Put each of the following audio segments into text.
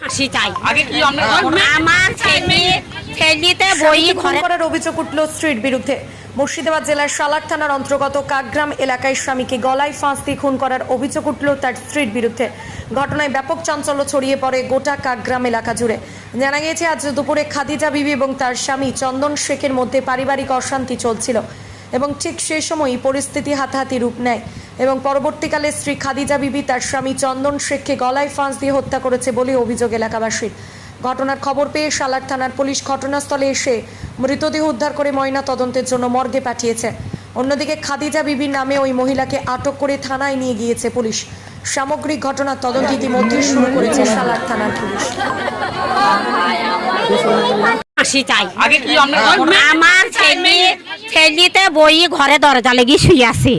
ফাঁসি চাই। আগে কি আমরা আমার ছেলে ছেলেতে বই স্বামীকে খুন করার অভিযোগ উঠল স্ত্রীর বিরুদ্ধে। মুর্শিদাবাদ জেলার সালার থানার অন্তর্গত কাকগ্রাম এলাকায় স্বামীকে গলায় ফাঁস দিয়ে খুন করার অভিযোগ উঠল তার স্ত্রীর বিরুদ্ধে। ঘটনায় ব্যাপক চাঞ্চল্য ছড়িয়ে পড়ে গোটা কাকগ্রাম এলাকা জুড়ে। জানা গিয়েছে আজ দুপুরে খাদিজা বিবি এবং তার স্বামী চন্দন শেখের মধ্যে পারিবারিক অশান্তি চলছিল। এবং ঠিক সেই সময়ই পরিস্থিতি হাতাহাতি রূপ নেয়। এবং পরবর্তীকালে স্ত্রী খাদিজা বিবি তার স্বামী চন্দন শেখকে গলায় ফাঁস দিয়ে হত্যা করেছে বলে অভিযোগ এলাকাবাসীর। ঘটনার খবর পেয়ে সালার থানার পুলিশ ঘটনাস্থলে এসে মৃতদেহ উদ্ধার করে ময়না তদন্তের জন্য মর্গে পাঠিয়েছে। অন্যদিকে খাদিজা বিবির নামে ওই মহিলাকে আটক করে থানায় নিয়ে গিয়েছে পুলিশ। সামগ্রিক ঘটনার তদন্ত ইতিমধ্যে শুরু করেছে সালার থানার পুলিশ। চাই। আগে কি আমার ছেলে ছেলেতে বই ঘরে দরজা লেগে শুয়ে আছে।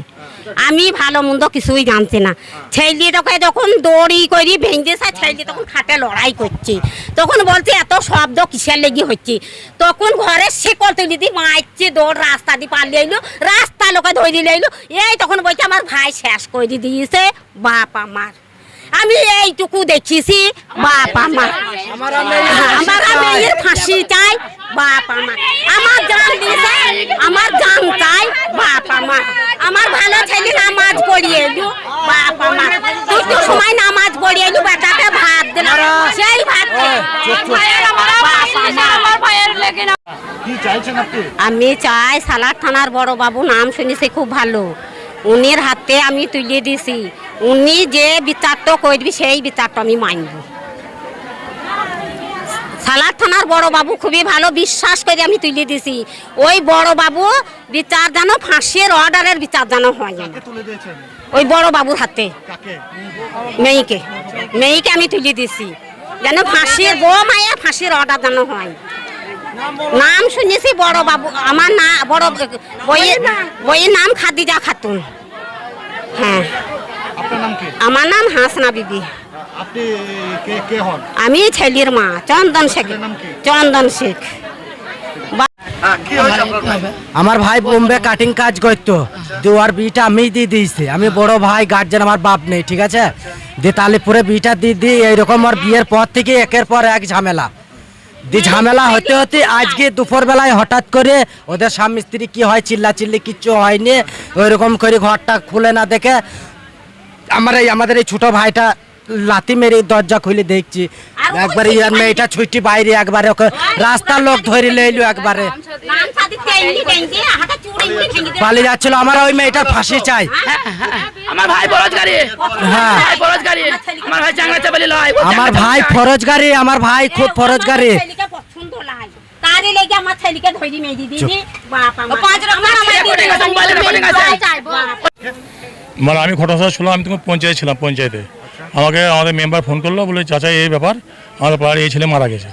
আমি ভালো মন্দ কিছুই জানছি না। ছেলেটাকে যখন দড়ি করি ভেঙেছে ছেলে তখন খাটে লড়াই করছে। তখন বলছে এত শব্দ কিসের লেগে হচ্ছে? তখন ঘরে শিকল তুলি দিয়ে মারছে দৌড় রাস্তা দিয়ে পালিয়ে এলো রাস্তা লোকে ধরে এলো এই তখন বলছে আমার ভাই শেষ করে দিয়েছে বাপ আমার। আমি এইটুকু দেখিছি বাপ আমার আমার মেয়ের ফাঁসি চাই বাপ আমার আমার জান দিছে আমার জান চাই বাপ আমার আমার ভালো ছেলে নামাজ পড়িয়ে এলু বাপ আমার তুই তো সময় নামাজ পড়িয়ে এলু বেটাকে ভাত দিলাম সেই ভাত আমি। চাই সালার থানার বড় বাবু নাম শুনেছি খুব ভালো। উনির হাতে আমি তুলে দিছি। উনি যে বিচারটা করবি সেই বিচারটা আমি মানব। সালার থানার বড় বাবু খুবই ভালো বিশ্বাস করে আমি তুলে দিছি। ওই বড় বাবু বিচার যেন ফাঁসির অর্ডারের বিচার যেন হয় ওই বড় বাবুর হাতে। মেয়েকে। মেয়েকে আমি তুলে দিছি। যেন ফাঁসির বউ মায়ের ফাঁসির অর্ডার যেন হয়। নাম শুনেছি বড় বাবু আমার না বড় বইয়ের বইয়ের নাম? খাদিজা খাতুন। হ্যাঁ। আপনার নাম কি? আমার নাম হাসনা বিবি। আপনি কে কে হন? আমি ছেলের মা চন্দন শেখ? চন্দন শেখ? আমার ভাই বোম্বে কাটিং কাজ করতো। দেওয়ার বিটা আমি দিয়ে দিয়েছি। আমি বড় ভাই গার্জেন আমার বাপ নেই ঠিক আছে? দিয়ে তালিপুরে বিটা দিয়ে দিই এইরকম আর বিয়ের পর থেকে একের পর এক ঝামেলা। দি ঝামেলা হতে হতে আজকে দুপুর বেলায় হঠাৎ করে ওদের স্বামী স্ত্রী কি হয় চিল্লা চিল্লি কিচ্ছু হয়নি ওইরকম করে ঘরটা খুলে না দেখে আমার এই আমাদের এই ছোটো ভাইটা লাতি মেরে দরজা খুলে দেখছি। একবারে ইয়ার মেয়েটা ছুটি বাইরে একবারে ওকে রাস্তার লোক ধরে লইলো একবারে। পালিয়ে যাচ্ছিল আমার ওই মেয়েটার ফাঁসি চাই আমার ভাই বরজগারি হ্যাঁ ভাই বরজগারি আমার ভাই চাংলা চাপালি লয় আমার ভাই ফরজগারি আমার ভাই খুব ফরজগারি আমার পছন্দ লাগে আমার ছেলেকে ধরি মেয়ে দিদি বাপ আমার পাঁচ রকম আমার আমার রেকর্ডিং আছে, মোবাইলে রেকর্ডিং আছে। বাপ। মানে আমি ঘটনাস্থলে শুনলাম আমি তখন পঞ্চায়েত ছিলাম পঞ্চায়েতে আমাকে আমাদের মেম্বার ফোন করল বলে চাচা এই ব্যাপার আমাদের পাড়ার এই ছেলে মারা গেছে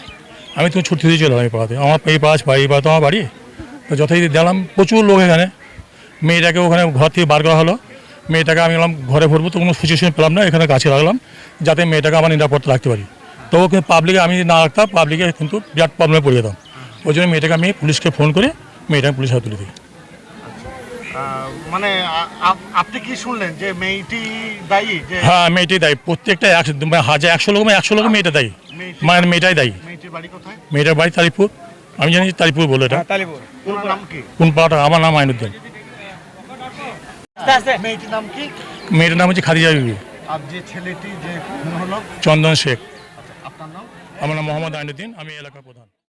আমি তো ছুটি দিয়ে চলে এই পাড়াতে আমার এই পাড়া বাড়ি এই পাড়া তো আমার বাড়ি তো যথারীতি দেখলাম প্রচুর লোক এখানে। মেয়েটাকে ওখানে ঘর থেকে বার করা হলো। মেয়েটাকে আমি বললাম ঘরে ভরবো তো কোনো সিচুয়েশন পেলাম না এখানে গাছে রাখলাম যাতে মেয়েটাকে আমার নিরাপত্তা রাখতে পারি। তো ওকে পাবলিকে আমি না রাখতাম পাবলিকে কিন্তু বিরাট প্রবলেমে পড়ে যেতাম। ওই জন্য মেয়েটাকে আমি পুলিশকে ফোন করে মেয়েটাকে পুলিশ হাতে তুলে দিই। মানে আপনি কি শুনলেন যে মেয়েটি দায়ী? হ্যাঁ মেয়েটাই দায়ী। প্রত্যেকটা একশো মানে হাজার একশো লোক একশো লোক মেয়েটা দায়ী। মানে মেয়েটাই দায়ী। মেয়েটির বাড়ি কোথায়? মেয়েটার বাড়ি তালিপুর আমি জানি তালিপুর বলে এটা। কোন পাড়া কোন পাড়াটা আমার নাম আইনুদ্দিন। মেয়েটির নাম কি? মেয়েটার নাম হচ্ছে খাদিজা বিবি। আর যে ছেলেটি যে খুন হলো? চন্দন শেখ। আপনার নাম? আমার নাম মোহাম্মদ আইনুদ্দিন আমি এলাকার প্রধান।